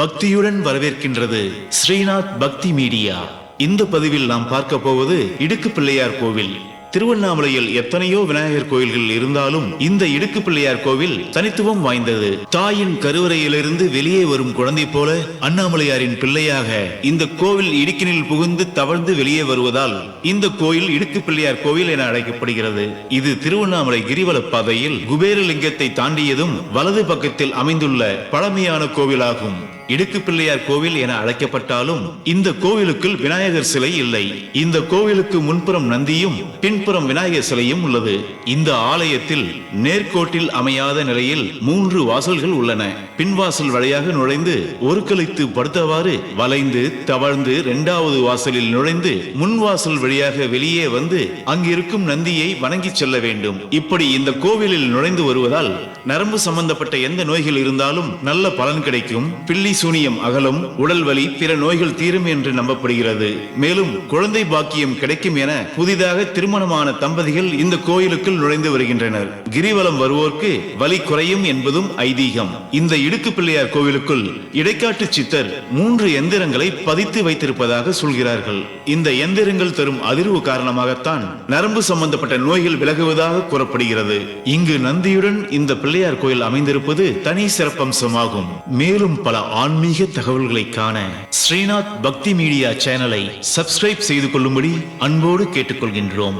பக்தியுடன் வரவேற்கின்றது ஸ்ரீநாத் பக்தி மீடியா. இந்த பதிவில் நாம் பார்க்க போவது இடுக்கு பிள்ளையார் கோவில். திருவண்ணாமலையில் எத்தனையோ விநாயகர் கோயில்கள் இருந்தாலும் இந்த இடுக்கு பிள்ளையார் கோவில் தனித்துவம் வாய்ந்தது. தாயின் கருவறையிலிருந்து வெளியே வரும் குழந்தை போல அண்ணாமலையாரின் பிள்ளையாக இந்த கோவில் இடுக்கினில் புகுந்து தவழ்ந்து வெளியே வருவதால் இந்த கோயில் இடுக்கு பிள்ளையார் கோவில் என அழைக்கப்படுகிறது. இது திருவண்ணாமலை கிரிவல பாதையில் குபேரலிங்கத்தை தாண்டியதும் வலது பக்கத்தில் அமைந்துள்ள பழமையான கோவிலாகும். இடுக்கு பிள்ளையார் கோவில் என அழைக்கப்பட்டாலும் இந்த கோவிலுக்குள் விநாயகர் சிலை இல்லை. இந்த கோவிலுக்கு முன்புறம் நந்தியும் பின்புறம் விநாயகர் சிலையும் உள்ளது. இந்த ஆலயத்தில் நேர்கோட்டில் அமையாத நிலையில் மூன்று வாசல்கள் உள்ளன. பின்வாசல் வழியாக நுழைந்து ஒரு கழித்து படுத்தவாறு வளைந்து தவழ்ந்து இரண்டாவது வாசலில் நுழைந்து முன் வாசல் வழியாக வெளியே வந்து அங்கிருக்கும் நந்தியை வணங்கி செல்ல வேண்டும். இப்படி இந்த கோவிலில் நுழைந்து வருவதால் நரம்பு சம்பந்தப்பட்ட எந்த நோய்கள் இருந்தாலும் நல்ல பலன் கிடைக்கும். பில்லி சூனியம் அகலும் உடல் வலி பிற நோய்கள் தீரும் என்று நம்பப்படுகிறது. மேலும் குழந்தை பாக்கியம் கிடைக்கும் என புதிதாக திருமணமான தம்பதிகள் இந்த கோயிலுக்குள் நுழைந்து வருகின்றனர். கிரிவலம் வருவோர்க்கு வலி குறையும் என்பதும் ஐதீகம். இந்த இடுக்கு பிள்ளையார் கோவிலுக்குள் இடைக்காட்டு சித்தர் மூன்று எந்திரங்களை பதித்து வைத்திருப்பதாக சொல்கிறார்கள். இந்த எந்திரங்கள் தரும் அதிர்வு காரணமாகத்தான் நரம்பு சம்பந்தப்பட்ட நோய்கள் விலகுவதாக கூறப்படுகிறது. இங்கு நந்தியுடன் இந்த பிள்ளையார் கோயில் அமைந்திருப்பது தனி சிறப்பம்சமாகும். மேலும் பல ஆன்மீக தகவல்களை காண ஸ்ரீநாத் பக்தி மீடியா சேனலை சப்ஸ்கிரைப் செய்து கொள்ளும்படி அன்போடு கேட்டுக்கொள்கின்றோம்.